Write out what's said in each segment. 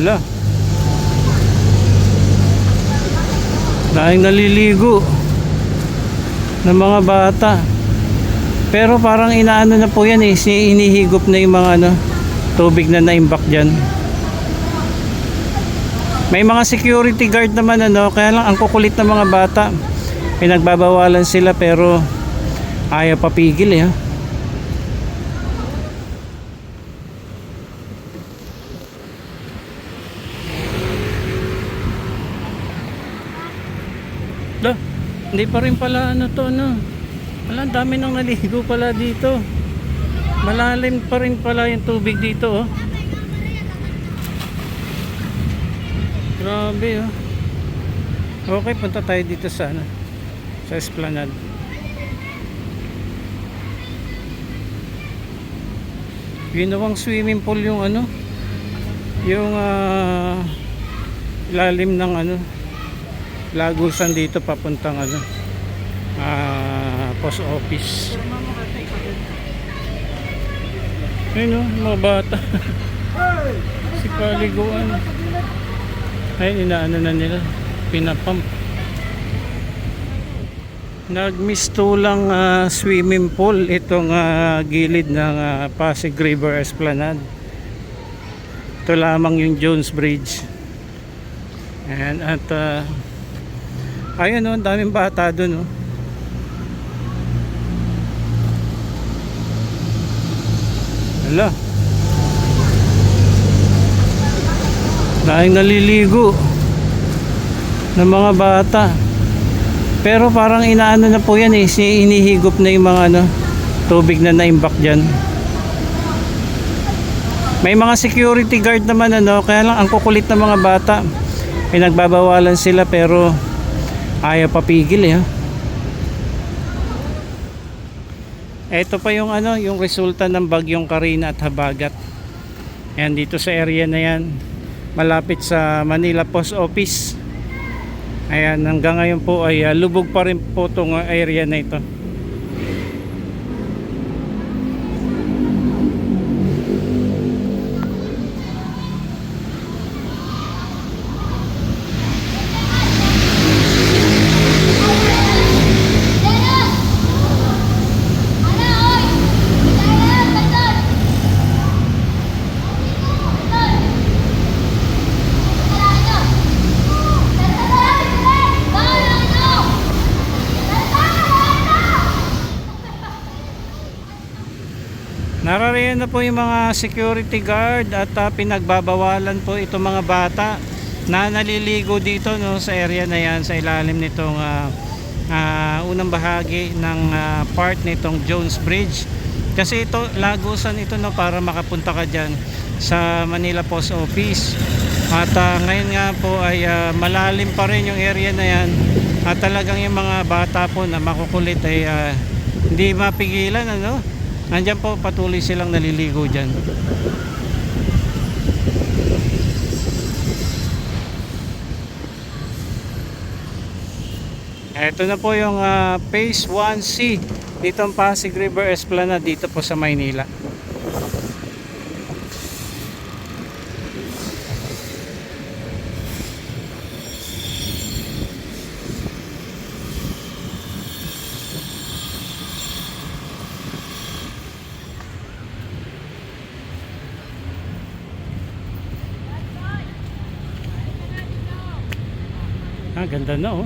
Hala. Dahil naliligo ng mga bata. Pero parang inaano na po yan eh, inihigop na yung mga ano, tubig na naimbak dyan. May mga security guard naman ano, kaya lang ang kukulit ng mga bata. Pinagbabawalan sila pero ayaw papigil eh. ha. Hindi pa rin pala ano to ano. Wala, dami nang naligo pala dito. Malalim pa rin pala yung tubig dito oh. Grabe oh. Okay, punta tayo dito sa ano, sa Esplanade. Ginawang swimming pool yung ano, yung ah, ilalim ng ano, lagusan dito papuntang ano, ah, post office. Ayun oh, mga bata. si paliguan. Ay, inaano na nila. Pinapump. Nagmistulang ah, swimming pool itong ah, gilid ng ah, Pasig River Esplanade. Ito lamang yung Jones Bridge. Ayan, at ah, ayun oh, daming bata doon oh. Hala. Dahil naliligo ng mga bata. Pero parang inaano na po yan eh, inihigop na yung mga ano, tubig na naimbak dyan. May mga security guard naman ano, kaya lang ang kukulit ng mga bata. Pinagbabawalan sila pero ayaw papigil eh. ha. Ito pa yung ano, yung resulta ng bagyong Karina at Habagat. Ayan dito sa area na yan, malapit sa Manila Post Office. Ayan, hanggang ngayon po ay ah, lubog pa rin po itong ah, area na ito. Na po yung mga security guard at ah, pinagbabawalan po itong mga bata na naliligo dito no, sa area na yan sa ilalim nitong ah, ah, unang bahagi ng ah, part nitong Jones Bridge. Kasi ito, lagusan ito no, para makapunta ka dyan sa Manila Post Office. At ah, ngayon nga po ay ah, malalim pa rin yung area na yan at talagang yung mga bata po na makukulit ay ah, hindi mapigilan ano Nandyan po patuloy silang naliligo dyan. Ito na po yung ah, Phase 1C dito ang Pasig River Esplanade dito po sa Maynila. Ah, ganda na oh.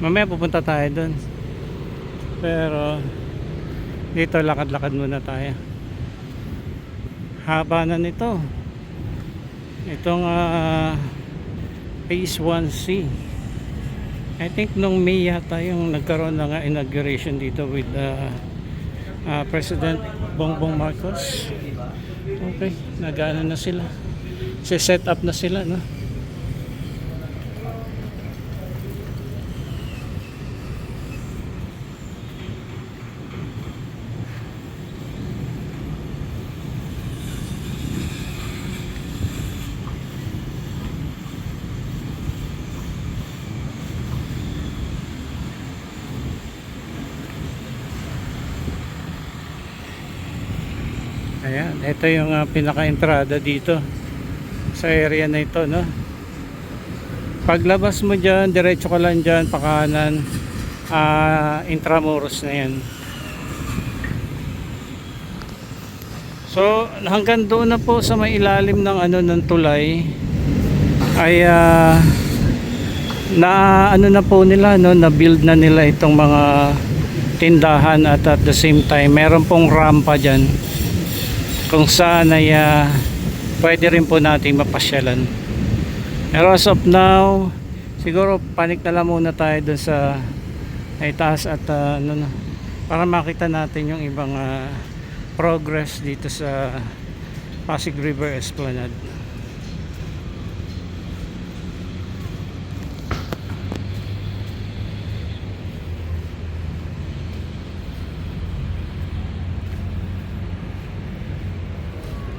Mamaya pupunta tayo doon. Pero dito lakad-lakad muna tayo. Haba na nito. Itong ah, Phase 1C. I think nung May yata yung nagkaroon ng inauguration dito with uh, uh, President Bongbong Marcos. Okay, nagana na sila. set up na sila, no? Ayan, ito yung ah, pinaka-entrada dito sa area na ito, no? Paglabas mo dyan, diretso ka lang dyan, pakanan, ah, Intramuros na yan. So, hanggang doon na po sa may ilalim ng ano ng tulay ay ah, na ano na po nila no, na build na nila itong mga tindahan at at the same time meron pong rampa diyan kung saan ay ah, pwede rin po nating mapasyalan. Pero as of now, siguro panik na lang muna tayo dun sa ay at ah, ano para makita natin yung ibang ah, progress dito sa Pasig River Esplanade.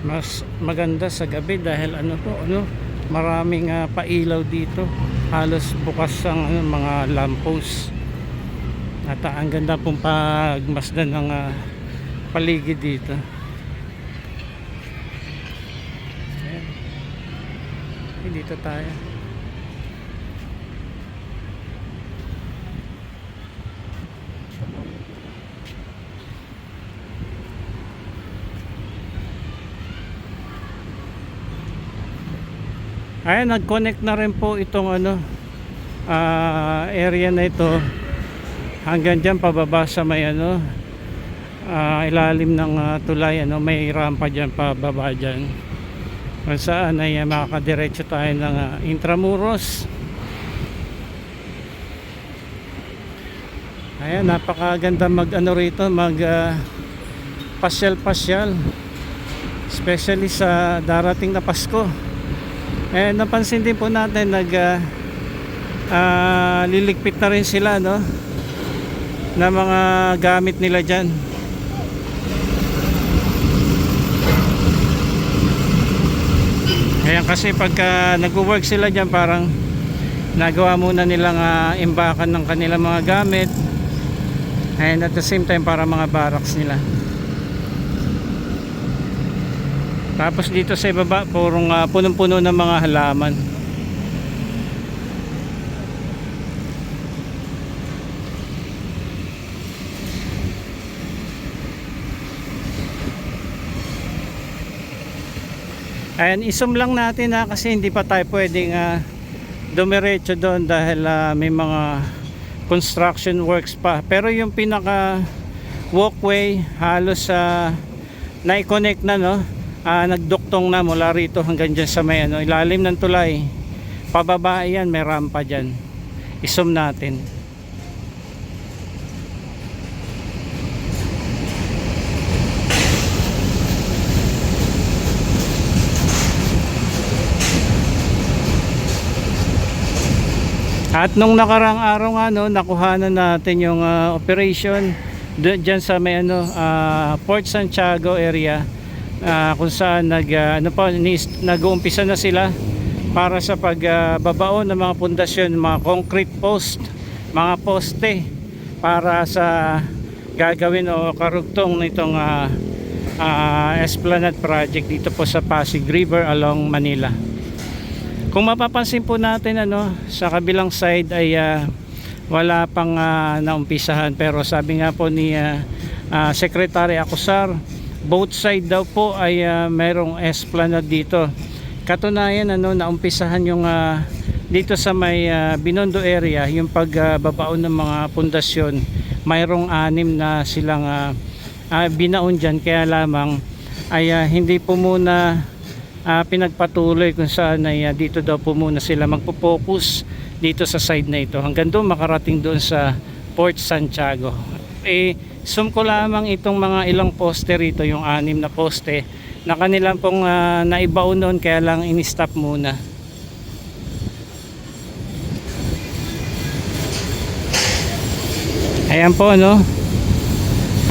Mas maganda sa gabi dahil ano po ano maraming ah, pailaw dito. Halos bukas ang ano, mga lamppost. At ah, ang ganda pong pagmasdan ng ah, paligid dito. Ayan. Dito tayo Ayan, nag-connect na rin po itong ano ah, area na ito. Hanggang dyan pababa sa may ano ah, ilalim ng ah, tulay ano may rampa dyan pababa dyan. Kung saan ay makakadiretso tayo ng ah, Intramuros. Ayan napakaganda mag ano rito mag ah, pasyal pasyal especially sa darating na Pasko eh napansin din po natin nag ah, ah, liligpit na rin sila no na mga gamit nila diyan. Kaya kasi pagka nagwo-work sila diyan parang nagawa muna nilang ah, imbakan ng kanilang mga gamit and at the same time para mga barracks nila. Tapos dito sa ibaba, purong ah, punong-puno ng mga halaman. Ayan, isum lang natin ha kasi hindi pa tayo pwedeng uh, dumiretso doon dahil ah, may mga construction works pa. Pero yung pinaka walkway halos sa na-connect na no ah, nagduktong na mula rito hanggang dyan sa may ano, ilalim ng tulay. Pababa yan may rampa dyan. Isum natin. At nung nakarang araw nga no, nakuhanan natin yung ah, operation doon dyan sa may ano ah, Port Santiago area ah, kung saan nag ah, ano pa nag-uumpisa na sila para sa pagbabaon ng mga pundasyon, mga concrete post, mga poste para sa gagawin o karugtong nitong ah, ah, Esplanade project dito po sa Pasig River along Manila. Kung mapapansin po natin ano sa kabilang side ay ah, wala pang ah, naumpisahan pero sabi nga po ni ah, ah, Secretary Acosar both side daw po ay ah, merong esplanade dito. Katunayan ano naumpisahan yung ah, dito sa may ah, Binondo area yung pagbabaon ng mga pundasyon. Mayroong anim na silang ah, ah, binaon dyan. Kaya lamang ay ah, hindi po muna ah, pinagpatuloy kung saan ay ah, dito daw po muna sila magpo-focus dito sa side na ito. Hanggang doon makarating doon sa Port Santiago. Eh sum ko lamang itong mga ilang poste rito yung anim na poste na kanilang pong ah, naibaon noon kaya lang in-stop muna. Ayan po no?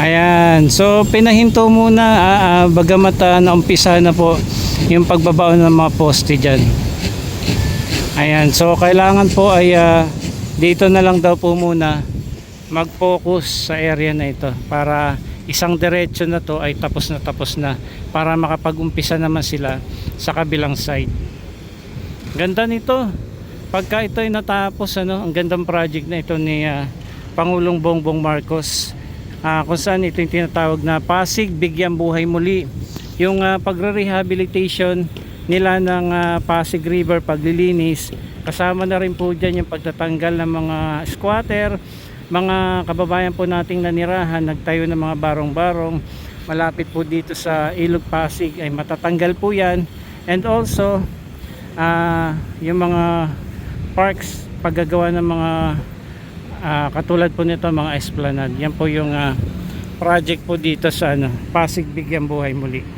Ayan, so pinahinto muna ah, ah, bagamat ah, naumpisa na po yung pagbabaon ng mga poste dyan. Ayan, so kailangan po ay ah, dito na lang daw po muna mag-focus sa area na ito para isang diretsyo na to ay tapos na tapos na para makapag-umpisa naman sila sa kabilang side. Ganda nito. Pagka ito ay natapos, ano, ang gandang project na ito ni ah, Pangulong Bongbong Marcos. Ah, kung saan ito yung tinatawag na Pasig Bigyan Buhay Muli. Yung ah, pagre-rehabilitation nila ng ah, Pasig River, paglilinis, kasama na rin po dyan yung pagtatanggal ng mga squatter, mga kababayan po nating nanirahan, nagtayo ng mga barong-barong, malapit po dito sa Ilog Pasig ay matatanggal po yan. And also, ah yung mga parks, paggagawa ng mga ah, katulad po nito mga esplanade yan po yung ah, project po dito sa ano, Pasig Bigyan Buhay Muli